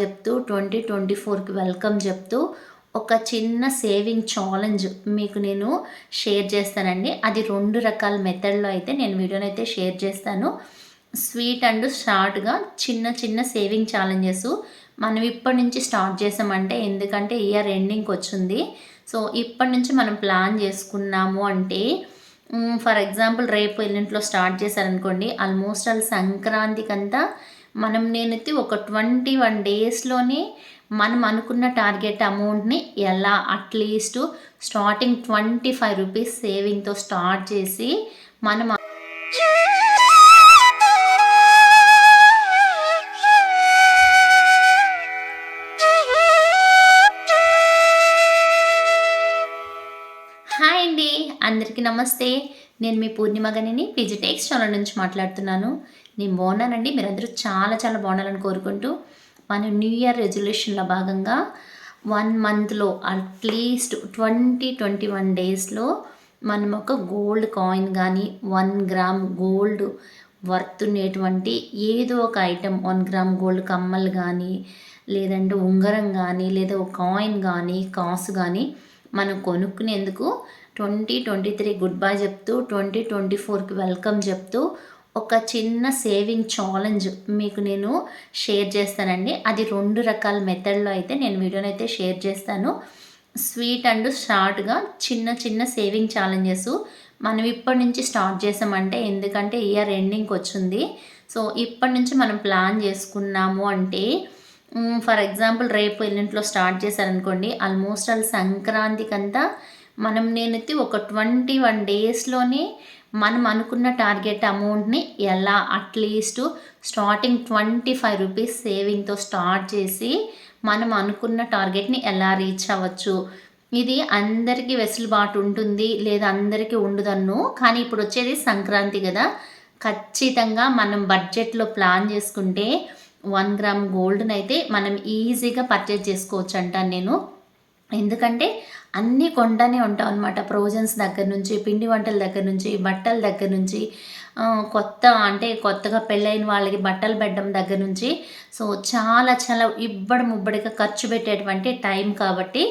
చెప్తూ twenty twenty ఫోర్కి welcome చెప్తూ ఒక చిన్న సేవింగ్ ఛాలెంజ్ మీకు నేను షేర్ చేస్తానండి. అది రెండు రకాల మెథడ్లో అయితే నేను వీడియోని అయితే షేర్ చేస్తాను. స్వీట్ అండ్ షార్ట్గా చిన్న చిన్న సేవింగ్ ఛాలెంజెస్ మనం ఇప్పటి నుంచి స్టార్ట్ చేసామంటే ఎందుకంటే ఇయర్ ఎండింగ్కి వచ్చింది. సో ఇప్పటి నుంచి మనం ప్లాన్ చేసుకున్నాము అంటే ఫర్ ఎగ్జాంపుల్ రేపు ఎల్లింట్లో స్టార్ట్ చేశారనుకోండి ఆల్మోస్ట్ ఆల్ సంక్రాంతికంతా మనం నేనైతే ఒక ట్వంటీ వన్ డేస్లోనే మనం అనుకున్న టార్గెట్ అమౌంట్ని ఎలా at least starting twenty five rupees సేవింగ్తో start చేసి మనం హాయ్ అండి. అందరికీ నమస్తే. నేను మీ పూర్ణిమగనిని గనిని పీజీటెక్స్ ఛానల్ నుంచి మాట్లాడుతున్నాను. నేను బాగున్నానండి. మీరందరూ చాలా చాలా బాగుండాలని కోరుకుంటూ మన న్యూ ఇయర్ రెజల్యూషన్లో భాగంగా వన్ మంత్లో అట్లీస్ట్ ట్వంటీ ట్వంటీ వన్ డేస్లో మనం ఒక గోల్డ్ కాయిన్ కానీ వన్ గ్రామ్ గోల్డ్ వర్త్ ఉండేటువంటి ఏదో ఒక ఐటెం వన్ గ్రామ్ గోల్డ్ కమ్మలు కానీ లేదంటే ఉంగరం కానీ లేదా ఒక కాయిన్ కానీ కాసు కానీ మనం కొనుక్కునేందుకు twenty twenty three good bye చెప్తూ ట్వంటీ ట్వంటీ ఫోర్కి వెల్కమ్ చెప్తూ ఒక చిన్న సేవింగ్ ఛాలెంజ్ మీకు నేను షేర్ చేస్తానండి. అది రెండు రకాల మెథడ్లో అయితే నేను వీడియోని అయితే షేర్ చేస్తాను. స్వీట్ అండ్ షార్ట్గా చిన్న చిన్న సేవింగ్ ఛాలెంజెస్ మనం ఇప్పటి నుంచి స్టార్ట్ చేసామంటే ఎందుకంటే ఇయర్ ఎండింగ్కి వచ్చింది. సో ఇప్పటి నుంచి మనం ప్లాన్ చేసుకున్నాము అంటే ఫర్ ఎగ్జాంపుల్ రేపు ఎల్లింట్లో స్టార్ట్ చేశారనుకోండి ఆల్మోస్ట్ ఆల్ సంక్రాంతికంతా మనం నేనైతే ఒక ట్వంటీ వన్ డేస్లోనే మనం అనుకున్న టార్గెట్ అమౌంట్ని ఎలా at least starting twenty five rupees సేవింగ్తో start చేసి మనం అనుకున్న టార్గెట్ని ఎలా రీచ్ అవ్వచ్చు. ఇది అందరికీ వెసులుబాటు ఉంటుంది లేదా అందరికీ ఉండదన్ను. కానీ ఇప్పుడు వచ్చేది సంక్రాంతి కదా. ఖచ్చితంగా మనం బడ్జెట్లో ప్లాన్ చేసుకుంటే వన్ గ్రామ్ గోల్డ్ని అయితే మనం ఈజీగా పర్చేజ్ చేసుకోవచ్చు అంటాను నేను. ఎందుకంటే అన్నీ కొండనే ఉంటాం అనమాట ప్రోజన్స్ దగ్గర నుంచి పిండి వంటల దగ్గర నుంచి బట్టల దగ్గర నుంచి కొత్త అంటే కొత్తగా పెళ్ళైన వాళ్ళకి బట్టలు పెట్టడం దగ్గర నుంచి. సో చాలా చాలా ఇబ్బడి ముబ్బడిగా ఖర్చు పెట్టేటువంటి టైం కాబట్టి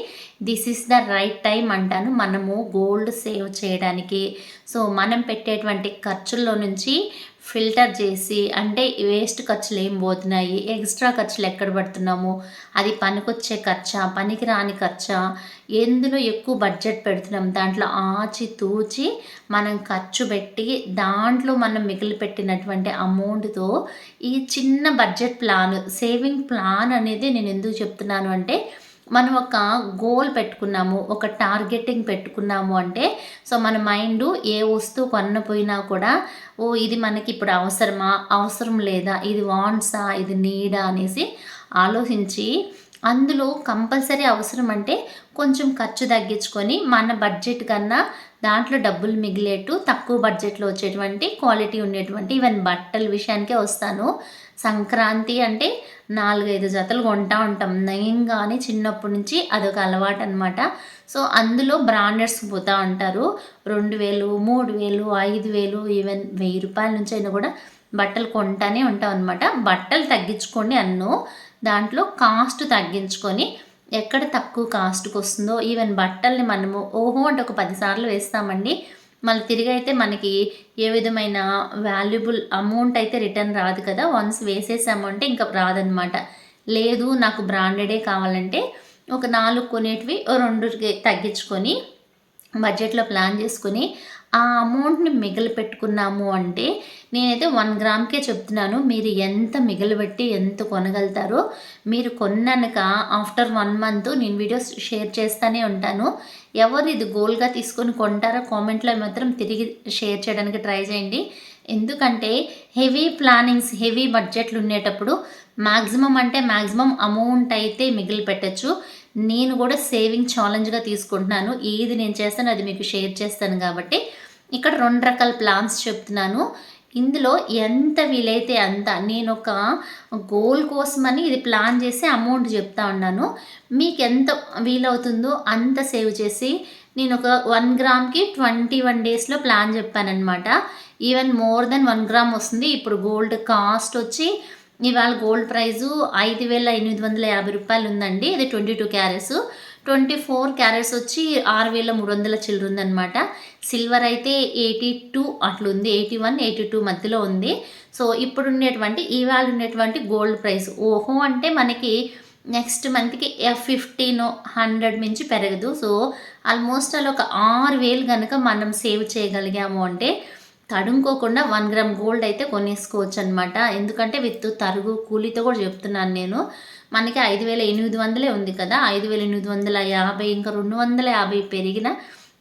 this is the right time అంటాను మనము గోల్డ్ సేవ్ చేయడానికి. సో మనం పెట్టేటువంటి ఖర్చుల్లో నుంచి ఫిల్టర్ చేసి అంటే వేస్ట్ ఖర్చులు ఏం పోతున్నాయి? ఎక్స్ట్రా ఖర్చులు ఎక్కడ పడుతున్నాము? అది పనికొచ్చే ఖర్చా? పనికి రాని ఖర్చా? ఎందులో ఎక్కువ బడ్జెట్ పెడుతున్నాం? దాంట్లో ఆచి తూచి మనం ఖర్చు పెట్టి దాంట్లో మనం మిగిలి పెట్టినటువంటి అమౌంట్తో ఈ చిన్న బడ్జెట్ ప్లాన్ సేవింగ్ ప్లాన్ అనేది నేను ఎందుకు చెప్తున్నాను అంటే మనం ఒక గోల్ పెట్టుకున్నాము ఒక టార్గెటింగ్ పెట్టుకున్నాము అంటే సో మన మైండ్ ఏ వస్తువు కొన్నపోయినా కూడా ఓ ఇది మనకి ఇప్పుడు అవసరమా? అవసరం లేదా? ఇది వాంట్సా ఇది నీడా అనేసి ఆలోచించి అందులో కంపల్సరీ అవసరం అంటే కొంచెం ఖర్చు తగ్గించుకొని మన బడ్జెట్ కన్నా దాంట్లో డబ్బులు మిగిలేట్టు తక్కువ బడ్జెట్లో వచ్చేటువంటి క్వాలిటీ ఉండేటువంటి ఈవెన్ బట్టల విషయానికే వస్తాను. సంక్రాంతి అంటే నాలుగైదు జతలు కొంటా ఉంటాం. నయంగానే చిన్నప్పటి నుంచి అదొక అలవాటు అనమాట సో అందులో బ్రాండెడ్స్ పోతూ ఉంటారు. రెండు వేలు మూడు వేలు ఐదు వేలు ఈవెన్ వెయ్యి రూపాయల నుంచి అయినా కూడా బట్టలు కొంటానే ఉంటాం అనమాట బట్టలు తగ్గించుకోండి అన్ను. దాంట్లో కాస్ట్ తగ్గించుకొని ఎక్కడ తక్కువ కాస్ట్కి వస్తుందో ఈవెన్ బట్టల్ని మనము ఓహో అంటే ఒక పదిసార్లు వేస్తామండి. మళ్ళీ తిరిగి అయితే మనకి ఏ విధమైన వాల్యుబుల్ అమౌంట్ అయితే రిటర్న్ రాదు కదా. వన్స్ వేసేసాము అంటే ఇంకా రాదనమాట లేదు నాకు బ్రాండెడే కావాలంటే ఒక నాలుగు కొనేటివి రెండు తగ్గించుకొని బడ్జెట్లో ప్లాన్ చేసుకుని ఆ అమౌంట్ని మిగిలి పెట్టుకున్నాము అంటే నేనైతే వన్ గ్రామ్కే చెప్తున్నాను. మీరు ఎంత మిగిలిపెట్టి ఎంత కొనగలుగుతారో మీరు కొన్నాక ఆఫ్టర్ వన్ మంత్ నేను వీడియోస్ షేర్ చేస్తూనే ఉంటాను. ఎవరు ఇది గోల్గా తీసుకొని కొంటారో కామెంట్లో మాత్రం తిరిగి షేర్ చేయడానికి ట్రై చేయండి. ఎందుకంటే హెవీ ప్లానింగ్స్ హెవీ బడ్జెట్లు ఉండేటప్పుడు మ్యాక్సిమం అంటే మ్యాక్సిమం అమౌంట్ అయితే మిగిలి పెట్టచ్చు నేను కూడా సేవింగ్ ఛాలెంజ్గా తీసుకుంటున్నాను. ఏది నేను చేస్తాను అది మీకు షేర్ చేస్తాను కాబట్టి. ఇక్కడ రెండు రకాల ప్లాన్స్ చెప్తున్నాను. ఇందులో ఎంత వీలైతే అంత నేను ఒక గోల్ కోసమని ఇది ప్లాన్ చేసి అమౌంట్ చెప్తా ఉన్నాను. మీకు ఎంత వీలవుతుందో అంత సేవ్ చేసి నేను ఒక వన్ గ్రామ్కి ట్వంటీ వన్ డేస్లో plan చెప్పానమాట even more then one gram వస్తుంది. ఇప్పుడు గోల్డ్ కాస్ట్ వచ్చి ఇవాళ గోల్డ్ ప్రైజు ఐదు వేల ఎనిమిది వందల యాభై రూపాయలు ఉందండి ఇది twenty two carats twenty four carats వచ్చి ఆరు వేల మూడు వందల చిల్లర ఉందన్నమాట సిల్వర్ అయితే ఎయిటీ టూ అట్లుంది. ఎయిటీ వన్ ఎయిటీ టూ మధ్యలో ఉంది. సో ఇప్పుడు ఉండేటువంటి ఇవాళ ఉండేటువంటి గోల్డ్ ప్రైస్ ఓహో అంటే మనకి నెక్స్ట్ మంత్కి ఎఫ్ ఫిఫ్టీన్ హండ్రెడ్ మించి పెరగదు. సో ఆల్మోస్ట్ అలా ఒక ఆరు వేలు కనుక మనం సేవ్ చేయగలిగాము అంటే తడుముకోకుండా వన్ గ్రామ్ గోల్డ్ అయితే కొనేసుకోవచ్చు అనమాట ఎందుకంటే విత్ తరుగు కూలీతో కూడా చెప్తున్నాను నేను. మనకి ఐదు వేల ఎనిమిది వందలే ఉంది కదా. ఐదు వేల ఎనిమిది వందల యాభై ఇంకా రెండు వందల యాభై పెరిగిన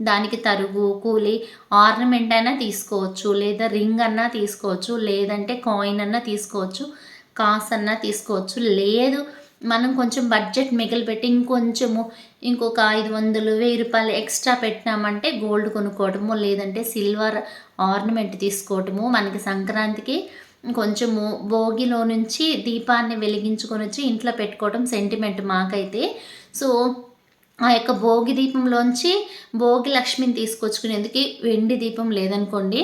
దానికి తరుగు కూలి ఆర్నమెంట్ అయినా తీసుకోవచ్చు. లేదా రింగ్ అన్నా తీసుకోవచ్చు. లేదంటే కాయిన్ అన్నా తీసుకోవచ్చు. కాస్ అన్నా తీసుకోవచ్చు. లేదు మనం కొంచెం బడ్జెట్ మిగిలిపెట్టి ఇంకొంచెము ఇంకొక ఐదు వందలు వెయ్యి రూపాయలు ఎక్స్ట్రా పెట్టినామంటే గోల్డ్ కొనుక్కోవటము లేదంటే సిల్వర్ ఆర్నమెంట్ తీసుకోవటము మనకి సంక్రాంతికి కొంచెము భోగిలో నుంచి దీపాన్ని వెలిగించుకొని వచ్చి ఇంట్లో పెట్టుకోవటం సెంటిమెంట్ మాకైతే. సో ఆ యొక్క భోగి దీపంలోంచి భోగి లక్ష్మిని తీసుకొచ్చుకునేందుకు వెండి దీపం లేదనుకోండి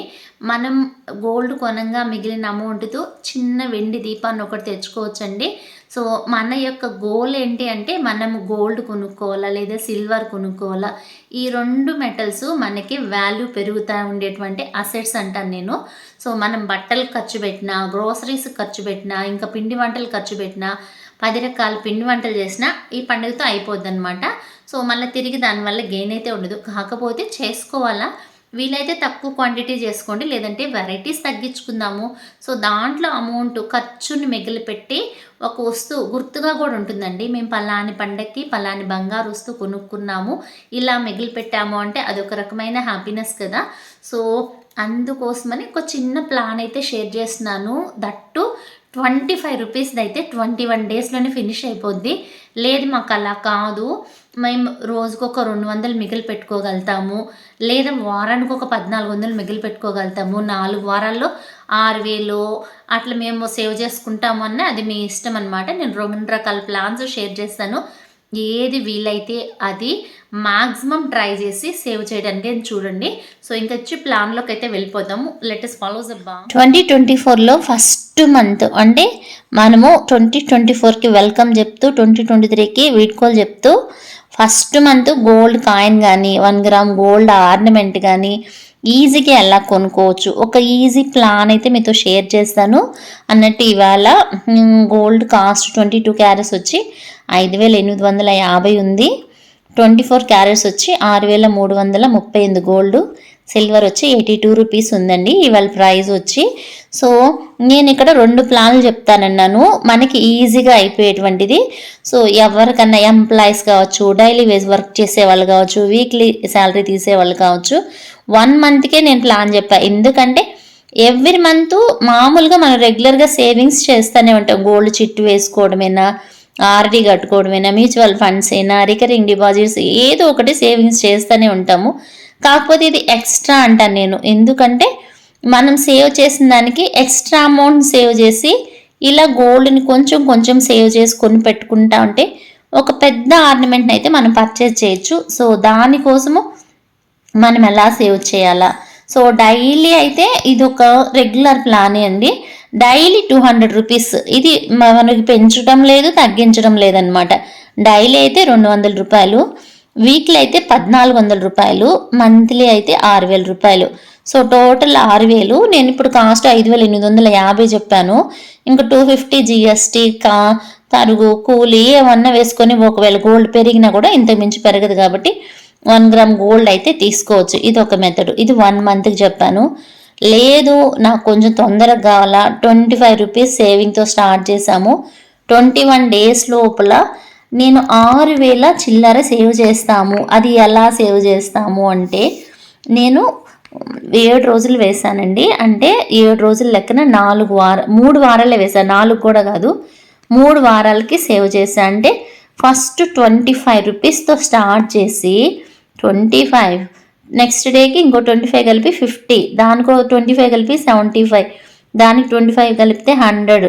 మనం గోల్డ్ కొనంగా మిగిలిన అమౌంట్తో చిన్న వెండి దీపాన్ని ఒకటి తెచ్చుకోవచ్చండి. సో మన యొక్క గోల్ ఏంటి అంటే మనం గోల్డ్ కొనుక్కోవాలా లేదా సిల్వర్ కొనుక్కోవాలా? ఈ రెండు మెటల్స్ మనకి వాల్యూ పెరుగుతూ ఉండేటువంటి అసెట్స్ అంటాను నేను. సో మనం బట్టలు ఖర్చు పెట్టినా గ్రోసరీస్ ఖర్చు పెట్టినా ఇంకా పిండి వంటలు ఖర్చు పెట్టినా పది రకాల పిండి వంటలు చేసినా ఈ పండుగతో అయిపోద్ది అనమాట సో మళ్ళీ తిరిగి దానివల్ల గెయిన్ అయితే ఉండదు. కాకపోతే చేసుకోవాలా? వీలైతే తక్కువ క్వాంటిటీ చేసుకోండి. లేదంటే వెరైటీస్ తగ్గించుకుందాము. సో దాంట్లో అమౌంట్ ఖర్చుని మిగిలిపెట్టి ఒక వస్తువు గుర్తుగా కూడా ఉంటుందండి. మేము పలాని పండక్కి పలాని బంగారు వస్తువు కొనుక్కున్నాము. ఇలా మిగిలి పెట్టాము అంటే అదొక రకమైన హ్యాపీనెస్ కదా. సో అందుకోసమని ఒక చిన్న ప్లాన్ అయితే షేర్ చేస్తున్నాను. దట్టు ట్వంటీ ఫైవ్ రూపీస్ది అయితే ట్వంటీ వన్ డేస్లోనే ఫినిష్ అయిపోద్ది. లేదు మాకు అలా కాదు. మేము రోజుకు ఒక రెండు వందలు మిగిలి పెట్టుకోగలుగుతాము. లేదా వారానికి ఒక పద్నాలుగు వందలు మిగిలి పెట్టుకోగలుగుతాము. నాలుగు వారాల్లో ఆరు వేలు అట్లా మేము సేవ్ చేసుకుంటాము అన్న అది మీ ఇష్టం అనమాట నేను రెండు రకాల ప్లాన్స్ షేర్ చేస్తాను. ఏది వీలైతే అది మాక్సిమం ట్రై చేసి సేవ్ చేయడానికి చూడండి. సో ఇంకా వచ్చి ప్లాన్లోకి అయితే వెళ్ళిపోతాము లెటెస్ట్ ఫాలోస్ అబ్బా ట్వంటీ ట్వంటీ ఫోర్లో ఫస్ట్ మంత్ అంటే మనము ట్వంటీ ట్వంటీ ఫోర్కి వెల్కమ్ చెప్తూ ట్వంటీ ట్వంటీ త్రీకి వీడ్కోలు చెప్తూ ఫస్ట్ మంత్ గోల్డ్ కాయిన్ కానీ వన్ గ్రామ్ గోల్డ్ ఆర్నమెంట్ కానీ ఈజీగా ఎలా కొనుక్కోవచ్చు ఒక ఈజీ ప్లాన్ అయితే మీతో షేర్ చేస్తాను. అన్నట్టు ఇవాళ gold cost twenty two carats వచ్చి ఐదు వేల ఎనిమిది వందల యాభై ఉంది. ట్వంటీ ఫోర్ క్యారెట్స్ వచ్చి ఆరు వేల మూడు వందల ముప్పై ఎనిమిది గోల్డ్ సిల్వర్ వచ్చి ఎయిటీ టూ రూపీస్ ఉందండి. ఇవాళ ప్రైస్ వచ్చి సో నేను ఇక్కడ రెండు ప్లాన్లు చెప్తానన్నాను. మనకి ఈజీగా అయిపోయేటువంటిది. సో ఎవరికన్నా ఎంప్లాయీస్ కావచ్చు డైలీ వేజ్ వర్క్ చేసే వాళ్ళు కావచ్చు వీక్లీ శాలరీ తీసే వాళ్ళు కావచ్చు వన్ మంత్కే నేను ప్లాన్ చెప్పాను ఎందుకంటే ఎవ్రీ మంత్ మామూలుగా మనం రెగ్యులర్గా సేవింగ్స్ చేస్తూనే ఉంటాం. గోల్డ్ చిట్టు వేసుకోవడమేనా ఆర్డీ కట్టుకోవడమైనా మ్యూచువల్ ఫండ్స్ అయినా రికరింగ్ డిపాజిట్స్ ఏదో ఒకటి సేవింగ్స్ చేస్తూనే ఉంటాము. కాకపోతే ఇది ఎక్స్ట్రా అంటాను నేను. ఎందుకంటే మనం సేవ్ చేసిన దానికి ఎక్స్ట్రా అమౌంట్ సేవ్ చేసి ఇలా గోల్డ్ని కొంచెం కొంచెం సేవ్ చేసుకొని పెట్టుకుంటా ఉంటే ఒక పెద్ద ఆర్నమెంట్ని అయితే మనం పర్చేజ్ చేయొచ్చు. సో దానికోసము మనం ఎలా సేవ్ చేయాలా? సో డైలీ అయితే ఇది ఒక రెగ్యులర్ ప్లానే అండి. Daily two hundred rupees. ఇది మనకి పెంచడం లేదు తగ్గించడం లేదనమాట డైలీ అయితే రెండు వందల రూపాయలు. వీక్లీ అయితే పద్నాలుగు వందల రూపాయలు మంత్లీ అయితే ఆరు వేల రూపాయలు. సో టోటల్ ఆరు వేలు. నేను ఇప్పుడు కాస్ట్ ఐదు వేల ఎనిమిది వందల యాభై చెప్పాను. ఇంకా టూ ఫిఫ్టీ జిఎస్టీ కా తరుగు కూలీ ఏమన్నా వేసుకొని ఒకవేళ గోల్డ్ పెరిగినా కూడా ఇంత మించి పెరగదు కాబట్టి వన్ గ్రామ్ గోల్డ్ అయితే తీసుకోవచ్చు. ఇది ఒక మెథడ్ ఇది వన్ మంత్కి చెప్పాను. లేదు నాకు కొంచెం తొందరగా కావాలా? ట్వంటీ ఫైవ్ రూపీస్ సేవింగ్తో స్టార్ట్ చేశాము. ట్వంటీ వన్ డేస్ లోపల నేను ఆరు వేల చిల్లర సేవ్ చేస్తాము. అది ఎలా సేవ్ చేస్తాము అంటే నేను ఏడు రోజులు వేసానండి అంటే ఏడు రోజుల లెక్కన నాలుగు వార మూడు వారాలే వేసాను నాలుగు కూడా కాదు మూడు వారాలకి సేవ్ చేశాను అంటే ఫస్ట్ ట్వంటీ ఫైవ్ రూపీస్తో స్టార్ట్ చేసి ట్వంటీ ఫైవ్ నెక్స్ట్ డేకి ఇంకో ట్వంటీ ఫైవ్ కలిపి ఫిఫ్టీ దానికో ట్వంటీ ఫైవ్ కలిపి సెవెంటీ ఫైవ్ దానికి ట్వంటీ ఫైవ్ కలిపితే hundred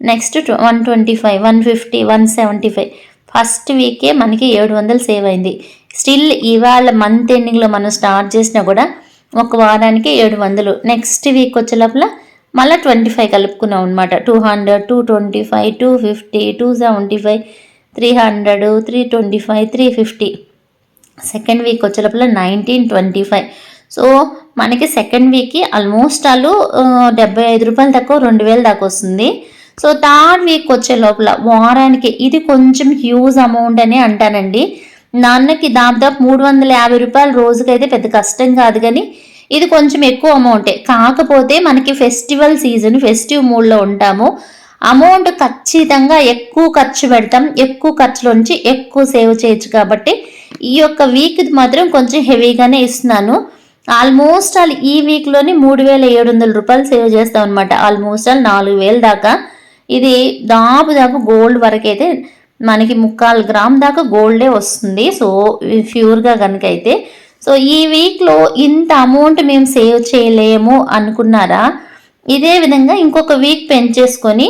next one twenty five one fifty one seventy five first వీకే మనకి ఏడు వందలు సేవ్ అయింది. స్టిల్ ఇవాళ మంత్ ఎండింగ్లో మనం స్టార్ట్ చేసినా కూడా ఒక వారానికి ఏడు వందలు. నెక్స్ట్ వీక్ వచ్చే లోపల మళ్ళీ ట్వంటీ ఫైవ్ కలుపుకున్నాం అనమాట two hundred two twenty five two fifty two seventy five three hundred three twenty five three fifty second week వచ్చే లోపల నైన్టీన్ ట్వంటీ ఫైవ్ సో మనకి సెకండ్ వీక్కి ఆల్మోస్ట్ వాళ్ళు డెబ్బై ఐదు రూపాయలు తక్కువ రెండు వేలు దాకా వస్తుంది. సో థర్డ్ వీక్ వచ్చే లోపల వారానికి ఇది కొంచెం హ్యూజ్ అమౌంట్ అని అంటానండి. నాన్నకి దాదాపు మూడు వందల యాభై రూపాయలు రోజుకైతే పెద్ద కష్టం కాదు కానీ ఇది కొంచెం ఎక్కువ అమౌంటే కాకపోతే మనకి ఫెస్టివల్ సీజన్ ఫెస్టివ్ మూడ్లో ఉంటాము. అమౌంట్ ఖచ్చితంగా ఎక్కువ ఖర్చు పెడతాం. ఎక్కువ ఖర్చులోంచి ఎక్కువ సేవ్ చేయొచ్చు కాబట్టి ఈ యొక్క వీక్ మాత్రం కొంచెం హెవీగానే ఇస్తున్నాను. ఆల్మోస్ట్ ఆల్ ఈ వీక్లోని మూడు వేల ఏడు వందల రూపాయలు సేవ్ చేస్తాం అనమాట ఆల్మోస్ట్ ఆల్ నాలుగు వేల దాకా. ఇది దాపు దాపు గోల్డ్ వరకు అయితే మనకి ముక్కాలు గ్రామ్ దాకా గోల్డే వస్తుంది. సో ప్యూర్గా కనుక అయితే సో ఈ వీక్లో ఇంత అమౌంట్ మేము సేవ్ చేయలేము అనుకున్నారా? ఇదే విధంగా ఇంకొక వీక్ పెంచేసుకొని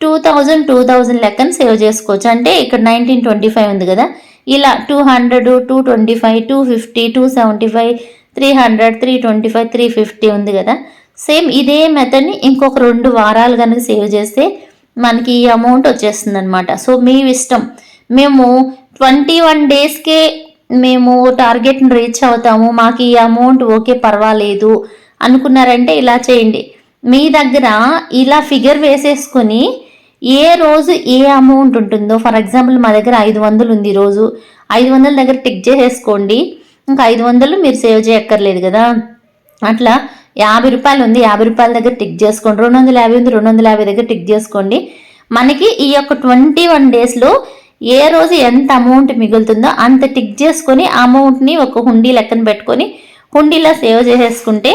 టూ థౌజండ్ టూ థౌజండ్ లెక్కన సేవ్ చేసుకోవచ్చు. అంటే ఇక్కడ నైన్టీన్ ట్వంటీ ఫైవ్ ఉంది కదా. ఇలా two hundred two twenty five two fifty two seventy five three hundred three twenty five three fifty ఉంది కదా. సేమ్ ఇదే మెథడ్ని ఇంకొక రెండు వారాలు కనుక సేవ్ చేస్తే మనకి ఈ అమౌంట్ వచ్చేస్తుంది అనమాట సో మీ ఇష్టం. మేము ట్వంటీ వన్ డేస్కే మేము టార్గెట్ని రీచ్ అవుతాము. మాకు ఈ అమౌంట్ ఓకే పర్వాలేదు అనుకున్నారంటే ఇలా చేయండి. మీ దగ్గర ఇలా ఫిగర్ వేసేసుకొని ఏ రోజు ఏ అమౌంట్ ఉంటుందో ఫర్ ఎగ్జాంపుల్ మా దగ్గర ఐదు వందలు ఉంది ఈరోజు ఐదు వందల దగ్గర టిక్ చేసేసుకోండి. ఇంకా ఐదు వందలు మీరు సేవ్ చేయక్కర్లేదు కదా. అట్లా యాభై రూపాయలు ఉంది యాభై రూపాయల దగ్గర టిక్ చేసుకోండి. రెండు వందల యాభై ఉంది రెండు వందల యాభై దగ్గర టిక్ చేసుకోండి. మనకి ఈ యొక్క ట్వంటీ వన్ డేస్లో ఏ రోజు ఎంత అమౌంట్ మిగులుతుందో అంత టిక్ చేసుకొని ఆ అమౌంట్ని ఒక హుండీ లెక్కన పెట్టుకొని హుండీలో సేవ్ చేసేసుకుంటే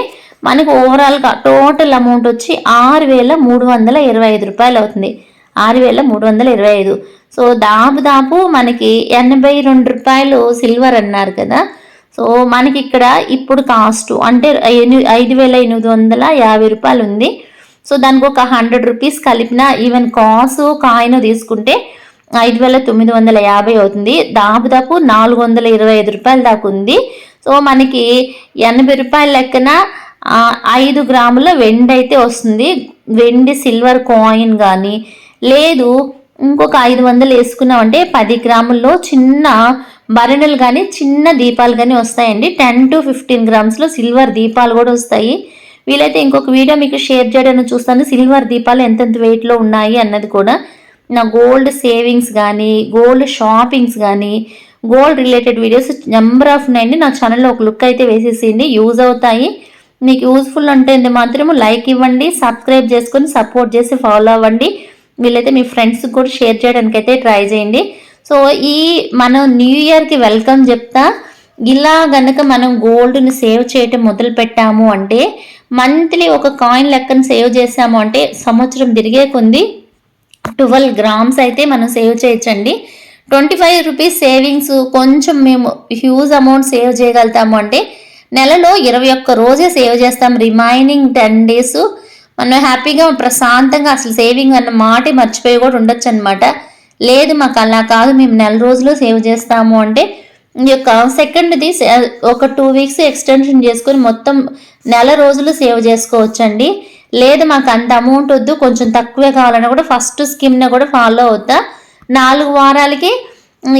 మనకు ఓవరాల్గా టోటల్ అమౌంట్ వచ్చి ఆరు వేల మూడు వందల ఇరవై ఐదు రూపాయలు అవుతుంది. ఆరు వేల మూడు వందల ఇరవై ఐదు. సో దాపు దాపు మనకి ఎనభై రెండు రూపాయలు సిల్వర్ అన్నారు కదా. సో మనకి ఇక్కడ ఇప్పుడు కాస్ట్ అంటే ఐదు వేల ఎనిమిది వందల యాభై రూపాయలు ఉంది. సో దానికి ఒక హండ్రెడ్ రూపీస్ కలిపిన ఈవెన్ కాసు కాయిన్ తీసుకుంటే ఐదు వేల తొమ్మిది వందల యాభై అవుతుంది. దాదాపు నాలుగు వందల ఇరవై ఐదు రూపాయల దాకా ఉంది. సో మనకి ఎనభై రూపాయల లెక్కన ఐదు గ్రాముల వెండి అయితే వస్తుంది. వెండి సిల్వర్ కాయిన్ కానీ లేదు ఇంకొక ఐదు వందలు వేసుకున్నామంటే పది గ్రాముల్లో చిన్న భరణులు కానీ చిన్న దీపాలు కానీ వస్తాయండి. టెన్ టు ఫిఫ్టీన్ గ్రామ్స్లో సిల్వర్ దీపాలు కూడా వస్తాయి. వీలైతే ఇంకొక వీడియో మీకు షేర్ చేయడానికి చూస్తాను. సిల్వర్ దీపాలు ఎంతెంత వెయిట్లో ఉన్నాయి అన్నది కూడా. నా గోల్డ్ సేవింగ్స్ కానీ గోల్డ్ షాపింగ్స్ కానీ gold related videos number of ఉన్నాయండి నా ఛానల్లో ఒక లుక్ అయితే వేసేసింది యూజ్ అవుతాయి. మీకు యూజ్ఫుల్ ఉంటుంది మాత్రము లైక్ ఇవ్వండి సబ్స్క్రైబ్ చేసుకొని సపోర్ట్ చేసి ఫాలో అవ్వండి. వీళ్ళైతే మీ ఫ్రెండ్స్కి కూడా షేర్ చేయడానికి అయితే ట్రై చేయండి. సో ఈ మనం న్యూ ఇయర్కి వెల్కమ్ చెప్తా. ఇలా గనక మనం గోల్డ్ని సేవ్ చేయటం మొదలు పెట్టాము అంటే మంత్లీ ఒక కాయిన్ లెక్కను సేవ్ చేసాము అంటే సంవత్సరం తిరిగే కొంది ట్వెల్వ్ గ్రామ్స్ అయితే మనం సేవ్ చేయొచ్చండి. ట్వంటీ ఫైవ్ రూపీస్ సేవింగ్స్ కొంచెం మేము హ్యూజ్ అమౌంట్ సేవ్ చేయగలుగుతాము అంటే నెలలో ఇరవై ఒక్క రోజే సేవ్ చేస్తాం. రిమైనింగ్ టెన్ డేస్ మనం హ్యాపీగా ప్రశాంతంగా అసలు సేవింగ్ అన్న మాట మర్చిపోయి కూడా ఉండొచ్చు అనమాట లేదు మాకు అలా కాదు మేము నెల రోజులు సేవ్ చేస్తాము అంటే ఈ యొక్క సెకండ్ది ఒక టూ వీక్స్ ఎక్స్టెన్షన్ చేసుకొని మొత్తం నెల రోజులు సేవ్ చేసుకోవచ్చండి. లేదు మాకు అంత అమౌంట్ వద్దు కొంచెం తక్కువే కావాలన్నా కూడా ఫస్ట్ స్కీమ్ని కూడా ఫాలో అవుతా. నాలుగు వారాలకి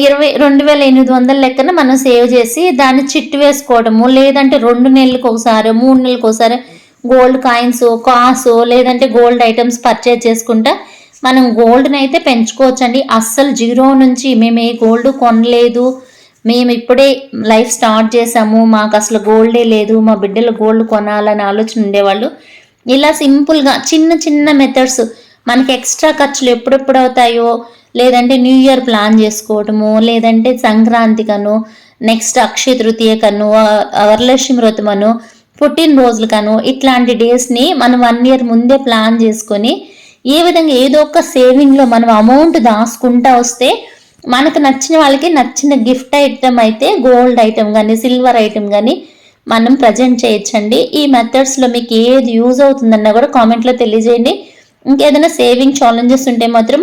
ఇరవై రెండు వేల ఎనిమిది వందల లెక్కన మనం సేవ్ చేసి దాన్ని చిట్టు వేసుకోవడము లేదంటే రెండు నెలలకు ఒకసారి మూడు నెలలకు ఒకసారి గోల్డ్ కాయిన్స్ కాసు లేదంటే గోల్డ్ ఐటమ్స్ పర్చేజ్ చేసుకుంటా మనం గోల్డ్ని అయితే పెంచుకోవచ్చండి. అస్సలు జీరో నుంచి మేము ఏ గోల్డ్ కొనలేదు. మేము ఇప్పుడే లైఫ్ స్టార్ట్ చేసాము. మాకు అసలు గోల్డే లేదు. మా బిడ్డలు గోల్డ్ కొనాలని ఆలోచన ఉండేవాళ్ళు. ఇలా సింపుల్గా చిన్న చిన్న మెథడ్స్ మనకి ఎక్స్ట్రా ఖర్చులు ఎప్పుడెప్పుడు అవుతాయో లేదంటే న్యూ ఇయర్ ప్లాన్ చేసుకోవటము లేదంటే సంక్రాంతికను నెక్స్ట్ అక్షయ తృతీయకను వరలక్ష్మి వ్రతమను పుట్టినరోజులకను ఇట్లాంటి డేస్ని మనం వన్ ఇయర్ ముందే ప్లాన్ చేసుకొని ఏ విధంగా ఏదో ఒక సేవింగ్లో మనం అమౌంట్ దాచుకుంటా వస్తే మనకు నచ్చిన వాళ్ళకి నచ్చిన గిఫ్ట్ ఐటమ్ అయితే గోల్డ్ ఐటమ్ కానీ సిల్వర్ ఐటమ్ కానీ మనం ప్రజెంట్ చేయొచ్చండి. ఈ మెథడ్స్లో మీకు ఏది యూజ్ అవుతుందన్నా కూడా కామెంట్లో తెలియజేయండి. ఇంకేదైనా సేవింగ్ ఛాలెంజెస్ ఉంటే మాత్రం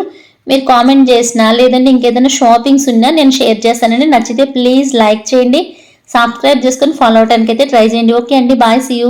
మీరు కామెంట్ చేసినా లేదంటే ఇంకేదైనా షాపింగ్స్ ఉన్నా నేను షేర్ చేస్తానండి. నచ్చితే ప్లీజ్ లైక్ చేయండి. సబ్స్క్రైబ్ చేసుకొని ఫాలో అవడానికి అయితే ట్రై చేయండి. ఓకే అండి బాయ్ సీ యూ